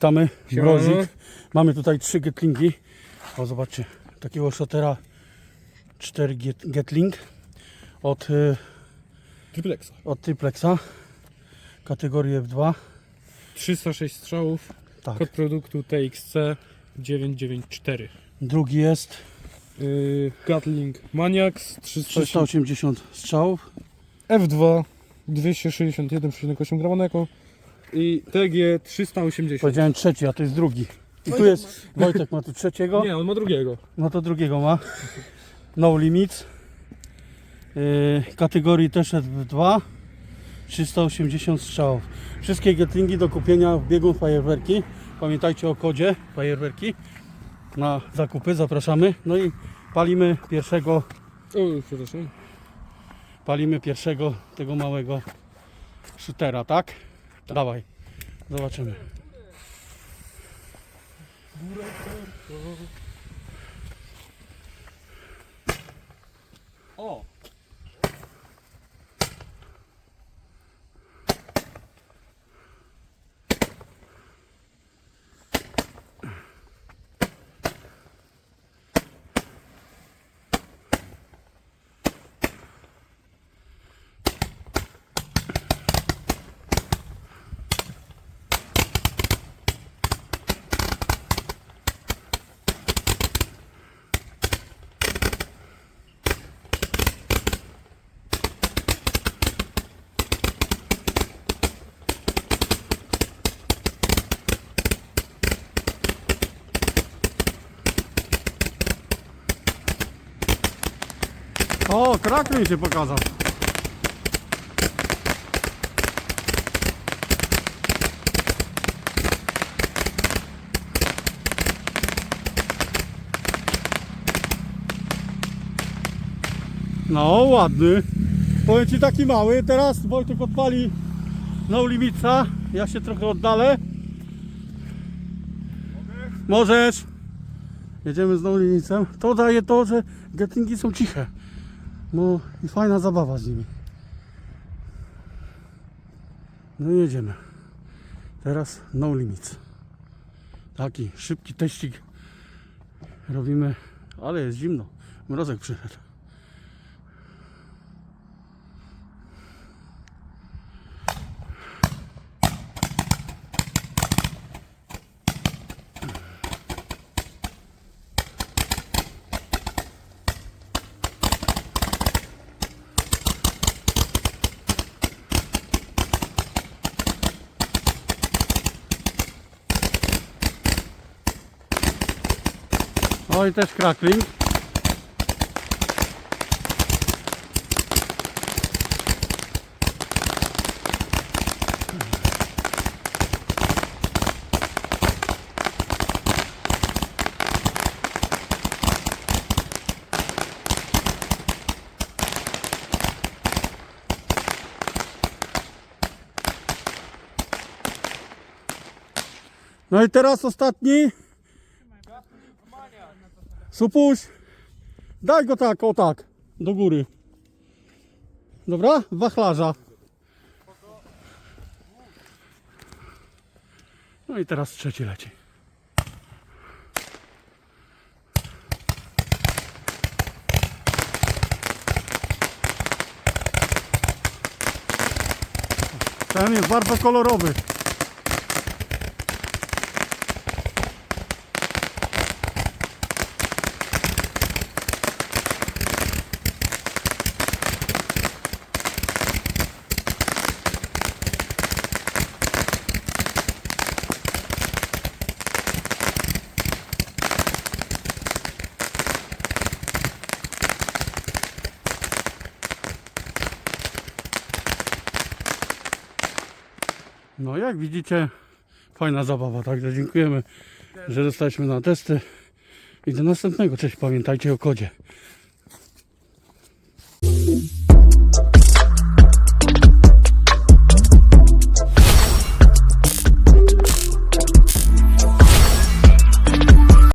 Witamy. Mrozik. Mamy tutaj trzy Getlingi. O, zobaczcie, takiego shotera 4 get, Getling od, y, Triplexa. od Triplexa, kategorii F2. 306 strzałów. Tak. Kod produktu TXC 994. Drugi jest Yy, Gatling Maniacs 308. 380 strzałów. F2 261,8 grama na eko. I TG 380. Powiedziałem trzeci, a to jest drugi. I tu jest, Wojtek ma tu trzeciego, Nie, on ma drugiego. no to drugiego ma. No Limits. Yy, kategorii też F2. 380 strzałów. Wszystkie Getlingi do kupienia w biegun fajerwerki. Pamiętajcie o kodzie fajerwerki. Na zakupy zapraszamy. No i palimy pierwszego, O, przepraszam. palimy pierwszego tego małego shootera, tak? Dawaj, zobaczymy. O! O, krakry się pokazał. No, ładny. Powiem Ci taki mały. Teraz Wojtek odpali no limitsa. Ja się trochę oddalę. Możesz. Jedziemy z no limicem. To daje to, że gettingi są ciche. No i fajna zabawa z nimi. No i jedziemy. Teraz no limits. Taki szybki teścik robimy, ale jest zimno. Mrozek przyszedł. O i też krakling. No i teraz ostatni. Supuś, daj go tak, o tak, do góry. Dobra? Wachlarza. No i teraz trzeci leci. Ten jest bardzo kolorowy. No jak widzicie, fajna zabawa, także dziękujemy, że dostaliśmy na testy. I do następnego. Cześć, pamiętajcie o kodzie